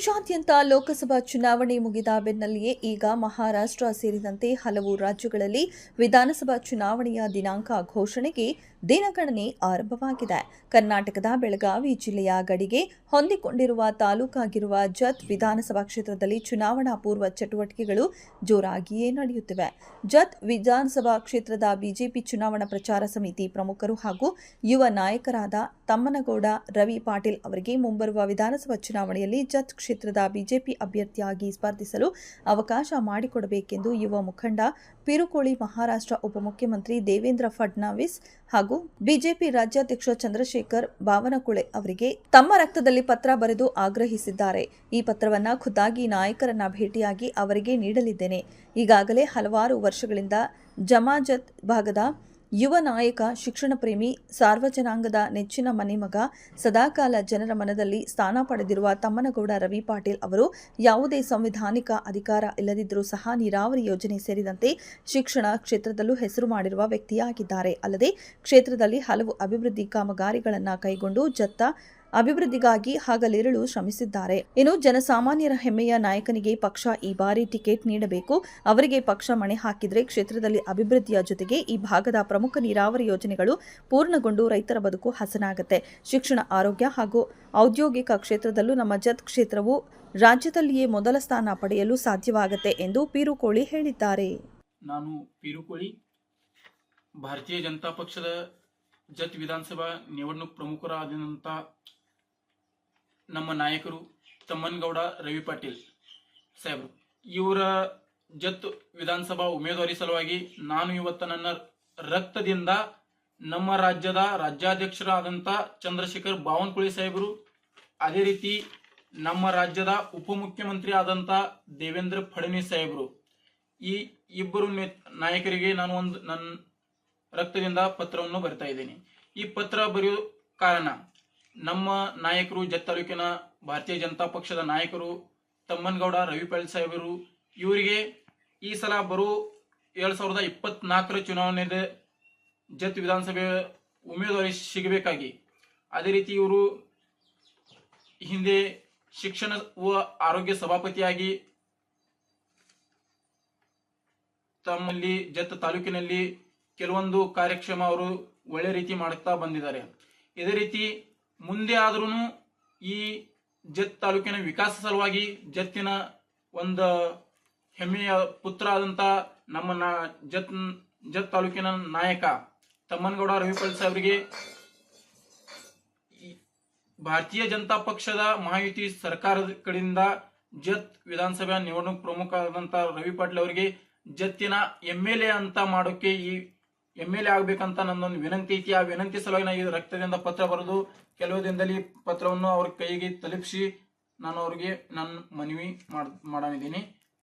说 ರಾಜ್ಯಾದ್ಯಂತ ಲೋಕಸಭಾ ಚುನಾವಣೆ ಮುಗಿದ ಬೆನ್ನಲ್ಲಿಯೇ ಈಗ ಮಹಾರಾಷ್ಟ್ರ ಸೇರಿದಂತೆ ಹಲವು ರಾಜ್ಯಗಳಲ್ಲಿ ವಿಧಾನಸಭಾ ಚುನಾವಣೆಯ ದಿನಾಂಕ ಘೋಷಣೆಗೆ ದಿನಗಣನೆ ಆರಂಭವಾಗಿದೆ. ಕರ್ನಾಟಕದ ಬೆಳಗಾವಿ ಜಿಲ್ಲೆಯ ಗಡಿಗೆ ಹೊಂದಿಕೊಂಡಿರುವ ತಾಲೂಕಾಗಿರುವ ಜತ್ ವಿಧಾನಸಭಾ ಕ್ಷೇತ್ರದಲ್ಲಿ ಚುನಾವಣಾ ಪೂರ್ವ ಚಟುವಟಿಕೆಗಳು ಜೋರಾಗಿಯೇ ನಡೆಯುತ್ತಿವೆ. ಜತ್ ವಿಧಾನಸಭಾ ಕ್ಷೇತ್ರದ ಬಿಜೆಪಿ ಚುನಾವಣಾ ಪ್ರಚಾರ ಸಮಿತಿ ಪ್ರಮುಖರು ಹಾಗೂ ಯುವ ನಾಯಕರಾದ ತಮ್ಮನಗೌಡ ರವಿ ಪಾಟೀಲ್ ಅವರಿಗೆ ಮುಂಬರುವ ವಿಧಾನಸಭಾ ಚುನಾವಣೆಯಲ್ಲಿ ಜತ್ ಕ್ಷೇತ್ರದ ಬಿಜೆಪಿ ಅಭ್ಯರ್ಥಿಯಾಗಿ ಸ್ಪರ್ಧಿಸಲು ಅವಕಾಶ ಮಾಡಿಕೊಡಬೇಕೆಂದು ಯುವ ಮುಖಂಡ ಪಿರುಕೋಳಿ ಮಹಾರಾಷ್ಟ್ರ ಉಪಮುಖ್ಯಮಂತ್ರಿ ದೇವೇಂದ್ರ ಫಡ್ನಾವಿಸ್ ಹಾಗೂ ಬಿಜೆಪಿ ರಾಜ್ಯಾಧ್ಯಕ್ಷ ಚಂದ್ರಶೇಖರ್ ಬಾವನಕುಳೆ ಅವರಿಗೆ ತಮ್ಮ ರಕ್ತದಲ್ಲಿ ಪತ್ರ ಬರೆದು ಆಗ್ರಹಿಸಿದ್ದಾರೆ. ಈ ಪತ್ರವನ್ನ ಖುದ್ದಾಗಿ ನಾಯಕರನ್ನ ಭೇಟಿಯಾಗಿ ಅವರಿಗೆ ನೀಡಲಿದ್ದೇನೆ. ಈಗಾಗಲೇ ಹಲವಾರು ವರ್ಷಗಳಿಂದ ಜಮಾಜತ್ ಭಾಗದ ಯುವ ನಾಯಕ, ಶಿಕ್ಷಣ ಪ್ರೇಮಿ, ಸಾರ್ವಜನಾಂಗದ ನೆಚ್ಚಿನ ಮನೆಮಗ ಸದಾಕಾಲ ಜನರ ಮನದಲ್ಲಿ ಸ್ಥಾನ ಪಡೆದಿರುವ ತಮ್ಮನಗೌಡ ರವಿ ಪಾಟೀಲ್ ಅವರು ಯಾವುದೇ ಸಂವಿಧಾನಿಕ ಅಧಿಕಾರ ಇಲ್ಲದಿದ್ದರೂ ಸಹ ನೀರಾವರಿ ಯೋಜನೆ ಸೇರಿದಂತೆ ಶಿಕ್ಷಣ ಕ್ಷೇತ್ರದಲ್ಲೂ ಹೆಸರು ಮಾಡಿರುವ ವ್ಯಕ್ತಿಯಾಗಿದ್ದಾರೆ. ಅಲ್ಲದೆ ಕ್ಷೇತ್ರದಲ್ಲಿ ಹಲವು ಅಭಿವೃದ್ಧಿ ಕಾಮಗಾರಿಗಳನ್ನು ಕೈಗೊಂಡು ಜತ್ತ ಅಭಿವೃದ್ಧಿಗಾಗಿ ಹಗಲಿರುಳು ಶ್ರಮಿಸಿದ್ದಾರೆ. ಇನ್ನು ಜನಸಾಮಾನ್ಯರ ಹೆಮ್ಮೆಯ ನಾಯಕನಿಗೆ ಪಕ್ಷ ಈ ಬಾರಿ ಟಿಕೆಟ್ ನೀಡಬೇಕು. ಅವರಿಗೆ ಪಕ್ಷ ಮಣೆ ಹಾಕಿದರೆ ಕ್ಷೇತ್ರದಲ್ಲಿ ಅಭಿವೃದ್ಧಿಯ ಜೊತೆಗೆ ಈ ಭಾಗದ ಪ್ರಮುಖ ನೀರಾವರಿ ಯೋಜನೆಗಳು ಪೂರ್ಣಗೊಂಡು ರೈತರ ಬದುಕು ಹಸನಾಗುತ್ತೆ. ಶಿಕ್ಷಣ, ಆರೋಗ್ಯ ಹಾಗೂ ಔದ್ಯೋಗಿಕ ಕ್ಷೇತ್ರದಲ್ಲೂ ನಮ್ಮ ಜತ್ ಕ್ಷೇತ್ರವು ರಾಜ್ಯದಲ್ಲಿಯೇ ಮೊದಲ ಸ್ಥಾನ ಪಡೆಯಲು ಸಾಧ್ಯವಾಗುತ್ತೆ ಎಂದು ಪೀರುಕೋಳಿ ಹೇಳಿದ್ದಾರೆ. ನಾನು ಪಿರುಕೋಳಿ, ಭಾರತೀಯ ಜನತಾ ಪಕ್ಷದ ಜತ್ ವಿಧಾನಸಭಾ ನಿವಡಣೂಕ್ ಪ್ರಮುಖರಾದಂಥ ನಮ್ಮ ನಾಯಕರು ತಮ್ಮನಗೌಡ ರವಿ ಪಾಟೀಲ್ ಸಾಹೇಬರು. ಇವರ ಜತ್ ವಿಧಾನಸಭಾ ಉಮೇದುವಾರಿ ಸಲುವಾಗಿ ನಾನು ಇವತ್ತು ನನ್ನ ರಕ್ತದಿಂದ ನಮ್ಮ ರಾಜ್ಯದ ರಾಜ್ಯಾಧ್ಯಕ್ಷರಾದಂಥ ಚಂದ್ರಶೇಖರ್ ಬಾವನಕುಳಿ ಸಾಹೇಬರು, ಅದೇ ರೀತಿ ನಮ್ಮ ರಾಜ್ಯದ ಉಪಮುಖ್ಯಮಂತ್ರಿ ಆದಂಥ ದೇವೇಂದ್ರ ಫಡ್ನವೀಸ್ ಸಾಹೇಬರು. ಈ ಇಬ್ಬರು ನಾಯಕರಿಗೆ ನಾನು ಒಂದು ನನ್ನ ರಕ್ತದಿಂದ ಪತ್ರವನ್ನು ಬರಿತಾ ಇದ್ದೀನಿ. ಈ ಪತ್ರ ಬರೆಯೋ ಕಾರಣ ನಮ್ಮ ನಾಯಕರು ಜತ್ ತಾಲೂಕಿನ ಭಾರತೀಯ ಜನತಾ ಪಕ್ಷದ ನಾಯಕರು ತಮ್ಮನಗೌಡ ರವಿಪಾಳ್ ಸಾಹೇಬರು, ಇವರಿಗೆ ಈ ಸಲ ಬರೋ ಎರಡ್ ಸಾವಿರದ ಇಪ್ಪತ್ನಾಲ್ಕರ ಚುನಾವಣೆ ಜತ್ ವಿಧಾನಸಭೆ ಉಮೇದುವಾರಿ ಸಿಗಬೇಕಾಗಿ. ಅದೇ ರೀತಿ ಇವರು ಹಿಂದೆ ಶಿಕ್ಷಣ ವ ಆರೋಗ್ಯ ಸಭಾಪತಿಯಾಗಿ ತಮ್ಮಲ್ಲಿ ಜತ್ ತಾಲೂಕಿನಲ್ಲಿ ಕೆಲವೊಂದು ಕಾರ್ಯಕ್ಷಮ ಅವರು ಒಳ್ಳೆ ರೀತಿ ಮಾಡುತ್ತಾ ಬಂದಿದ್ದಾರೆ. ಇದೇ ರೀತಿ ಮುಂದೆ ಆದ್ರೂ ಈ ಜತ್ ತಾಲೂಕಿನ ವಿಕಾಸ ಸಲುವಾಗಿ ಜತ್ತಿನ ಒಂದು ಹೆಮ್ಮೆಯ ಪುತ್ರ ಆದಂತ ನಮ್ಮ ಜತ್ ಜತ್ ತಾಲೂಕಿನ ನಾಯಕ ತಮ್ಮನಗೌಡ ರವಿಪಾಲ್ ಸಾಹೇಬರಿಗೆ ಭಾರತೀಯ ಜನತಾ ಪಕ್ಷದ ಮಹಾಯುತಿ ಸರ್ಕಾರದ ಕಡೆಯಿಂದ ಜತ್ ವಿಧಾನಸಭಾ ನಿವಡಣೂಕ್ ಪ್ರಮುಖ ಆದಂತ ರವಿ ಪಾಟೀಲ್ ಅವರಿಗೆ ಜತ್ತಿನ ಎಂ ಎಲ್ ಎ ಅಂತ ಮಾಡೋಕೆ ಈ ಎಂ ಎಲ್ ಎ ಆಗ್ಬೇಕಂತ ನನ್ನೊಂದು ವಿನಂತಿ ಐತಿ. ಆ ವಿನಂತಿ ಸಲುವಾಗಿ ನಾನು ಇದು ರಕ್ತದಿಂದ ಪತ್ರ ಬರೆದು ಕೆಲವು ದಿನದಲ್ಲಿ ಪತ್ರವನ್ನು ಅವ್ರ ಕೈಗೆ ತಲುಪಿಸಿ ನಾನು ಅವ್ರಿಗೆ ನನ್ನ ಮನವಿ ಮಾಡ್